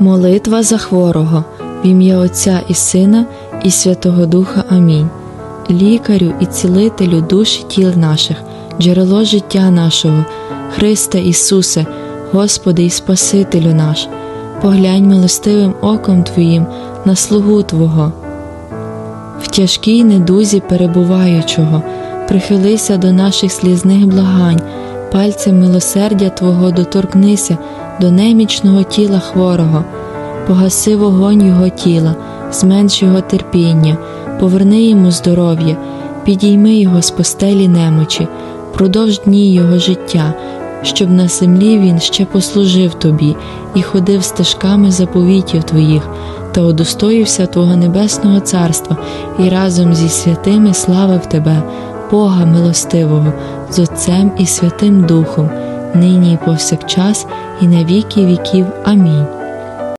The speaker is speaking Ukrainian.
Молитва за хворого в ім'я Отця і Сина і Святого Духа. Амінь. Лікарю і цілителю душ і тіл наших, джерело життя нашого, Христе Ісусе, Господи і Спасителю наш, поглянь милостивим оком Твоїм на слугу Твого. В тяжкій недузі перебуваючого, прихилися до наших слізних благань, пальцем милосердя Твого доторкнися до немічного тіла хворого, погаси вогонь його тіла, зменш його терпіння, поверни йому здоров'я, підійми його з постелі немочі, продовж дні його життя, щоб на землі він ще послужив тобі і ходив стежками заповітів твоїх, та удостоївся Твого Небесного Царства і разом зі святими славив Тебе, Бога милостивого, з Отцем і Святим Духом, нині і повсякчас, і на віки віків. Амінь.